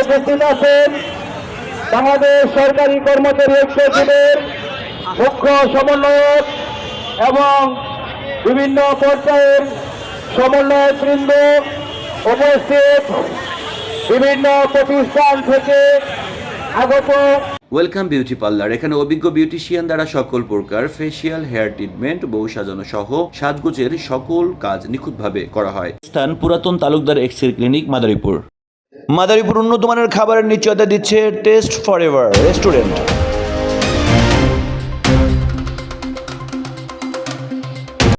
উপস্থিত আছেন বাংলাদেশ সরকারি কর্মচারী ঐক্য শিবির মুখ্য সমন্বয়ক এবং বিভিন্ন পর্যায়ের সমন্বয়ক বৃন্দ উপস্থিত। বিভিন্ন প্রতিষ্ঠান থেকে আগত। Welcome beauty parlour. এখানে অভিজ্ঞ বিউটিশিয়ান দ্বারা সকল প্রকার ফেসিয়াল হেয়ার ট্রিটমেন্ট বউ সাজানো সহ সাজগোজের সকল কাজ নিখুঁতভাবে করা হয়। স্থান পুরাতন তালুকদার এক্সের ক্লিনিক মাদারীপুর। মাদারীপুর উন্নত মানের খাবারের নিশ্চয়তা দিচ্ছে টেস্ট ফর এভার রেস্টুরেন্ট